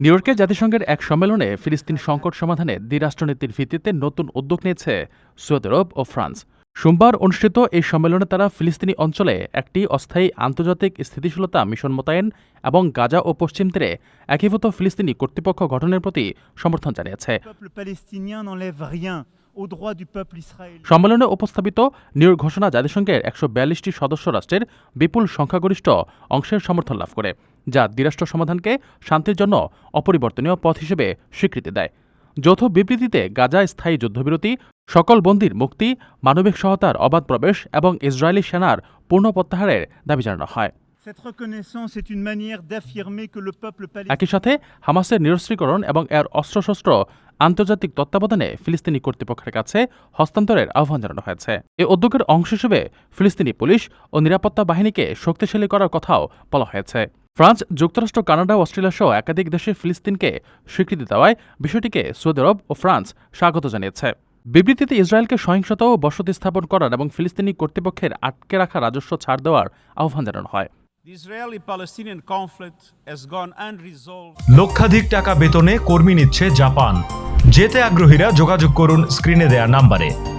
নিউইয়র্কে জাতিসংঘের এক সম্মেলনে ফিলিস্তিন সংকট সমাধানে দ্বিরাষ্ট্রনীতির ভিত্তিতে নতুন উদ্যোগ নিয়েছে সৌদি আরব ও ফ্রান্স। সোমবার অনুষ্ঠিত এই সম্মেলনে তারা ফিলিস্তিনি অঞ্চলে একটি অস্থায়ী আন্তর্জাতিক স্থিতিশীলতা মিশন মোতায়েন এবং গাজা ও পশ্চিম তীরে একীভূত ফিলিস্তিনি কর্তৃপক্ষ গঠনের প্রতি সমর্থন জানিয়েছে. সম্মেলনে উপস্থাপিত ইয়র্ক ঘোষণা জাতিসংঘের একশো বিয়াল্লিশটি সদস্য রাষ্ট্রের বিপুল সংখ্যাগরিষ্ঠ অংশের সমর্থন লাভ করে যা দ্বিরাষ্ট্র সমাধানকে শান্তির জন্য অপরিবর্তনীয় পথ হিসেবে স্বীকৃতি দেয় যৌথ বিবৃতিতে গাজা স্থায়ী যুদ্ধবিরতি সকল বন্দির মুক্তি মানবিক সহায়তার অবাধ প্রবেশ এবং ইসরায়েলি সেনার পূর্ণ প্রত্যাহারের দাবি জানানো হয়। একই সাথে হামাসের নিরস্ত্রীকরণ এবং এর অস্ত্রশস্ত্র আন্তর্জাতিক তত্ত্বাবধানে ফিলিস্তিনি কর্তৃপক্ষের কাছে হস্তান্তরের আহ্বান জানানো হয়েছে। এ উদ্যোগের অংশ হিসেবে ফিলিস্তিনি পুলিশ ও নিরাপত্তা বাহিনীকে শক্তিশালী করার কথাও বলা হয়েছে। ফ্রান্স যুক্তরাষ্ট্র কানাডা অস্ট্রেলিয়া সহ একাধিক দেশে ফিলিস্তিনকে স্বীকৃতি দেওয়ায় বিষয়টিকে সৌদি আরব ও ফ্রান্স স্বাগত জানিয়েছে। বিবৃতিতে ইসরায়েলকে সহিংসতা ও বসতি স্থাপন করার এবং ফিলিস্তিনি কর্তৃপক্ষের আটকে রাখা রাজস্ব ছাড় দেওয়ার আহ্বান জানানো হয়. লক্ষাধিক টাকা বেতনে কর্মী নিচ্ছে জাপান। যেতে আগ্রহীরা যোগাযোগ করুন স্ক্রিনে দেয়া নাম্বারে।